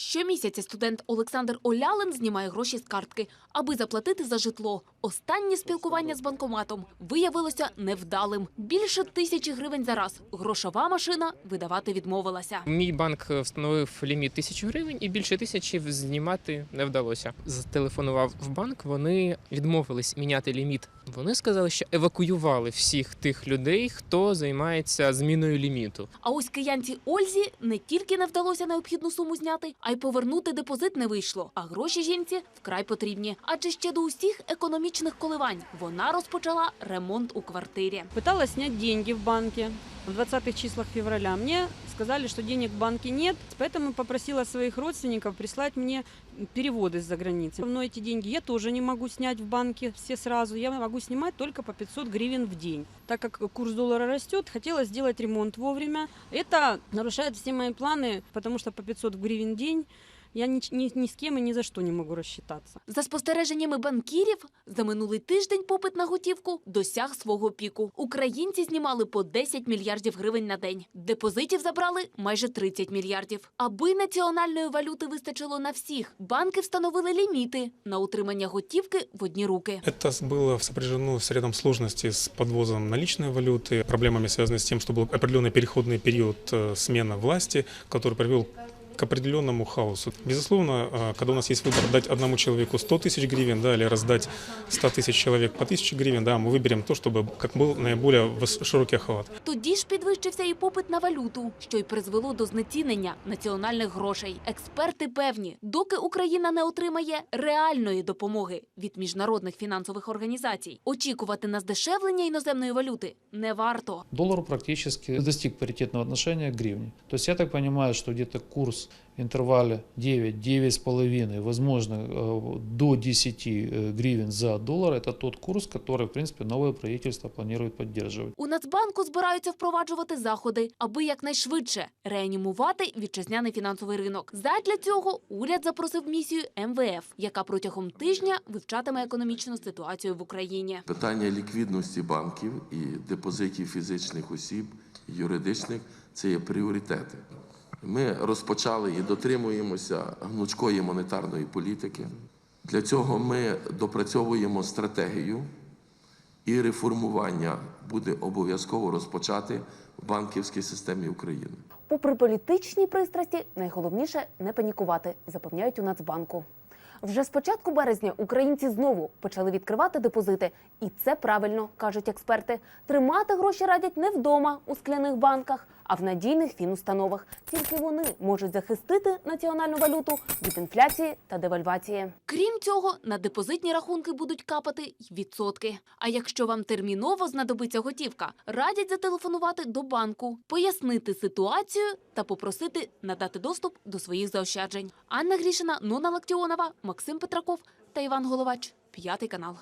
Щомісяця студент Олександр Олялин знімає гроші з картки, аби заплатити за житло. Останнє спілкування з банкоматом виявилося невдалим. Більше тисячі гривень за раз. Грошова машина видавати відмовилася. Мій банк встановив ліміт тисячу гривень і більше тисячі знімати не вдалося. Зателефонував в банк. Вони відмовились міняти ліміт. Вони сказали, що евакуювали всіх тих людей, хто займається зміною ліміту. А ось киянці Ользі не тільки не вдалося необхідну суму зняти, а й повернути депозит не вийшло. А гроші жінці вкрай потрібні. Адже ще до усіх економічних коливань вона розпочала ремонт у квартирі. Пыталась снять деньги в банке в 20-х числах февраля. Мне сказали, что денег в банке нет, поэтому попросила своих родственников прислать мне переводы из-за границы. Но эти деньги я тоже не могу снять в банке все сразу. Я могу снимать только по 500 гривен в день. Так как курс доллара растет, хотела сделать ремонт вовремя. Это нарушает все мои планы, потому что по 500 гривен в день я ни, ни, ни с кем и ни за что не могу рассчитаться. За спостереженнями банкірів, за минулий тиждень попит на готівку досяг свого піку. Українці знімали по 10 мільярдів гривень на день. Депозитів забрали майже 30 мільярдів. Аби національної валюти вистачило на всіх, банки встановили ліміти на утримання готівки в одні руки. Это было сопряжено с рядом сложностей с подвозом наличной валюты, проблемами, связанными с тем, что был определенный переходный период э, смена власти, который привел к определенному хаосу. Безусловно, э, когда у нас есть выбор дать одному человеку 100 тысяч гривен да, или раздать 100 тысяч человек по 1000 гривен, да, мы выберем то, чтобы как был наиболее выс- широкий охват. Тоді ж підвищився і попит на валюту, що й призвело до знецінення національних грошей. Експерти певні, доки Україна не отримає реальної допомоги від міжнародних фінансових організацій, очікувати на здешевлення іноземної валюти не варто. доллар практически достиг паритетного отношения к гривне. То есть я так понимаю, что где-то курс в интервале 9-9,5, возможно, э, до 10 э, гривен за доллар, это тот курс, который, в принципе, новое правительство планирует поддерживать. У Нацбанку збираються впроваджувати заходи, аби якнайшвидше реанімувати вітчизняний фінансовий ринок. Задля цього уряд запросив місію МВФ, яка протягом тижня вивчатиме економічну ситуацію в Україні. Питання ліквідності банків і депозитів фізичних осіб, і юридичних це є пріоритети. Ми розпочали і дотримуємося гнучкої монетарної політики. Для цього ми допрацьовуємо стратегію, і реформування буде обов'язково розпочати в банківській системі України. Попри політичні пристрасті, найголовніше не панікувати, запевняють у Нацбанку. Вже з початку березня українці знову почали відкривати депозити, і це правильно кажуть експерти. Тримати гроші радять не вдома у скляних банках, а в надійних фінустановах. Тільки вони можуть захистити національну валюту від інфляції та девальвації. Крім цього, на депозитні рахунки будуть капати й відсотки. А якщо вам терміново знадобиться готівка, радять зателефонувати до банку, пояснити ситуацію та попросити надати доступ до своїх заощаджень. Анна Грішина, Нона Лактіонова, Максим Петраков та Іван Головач. П'ятий канал.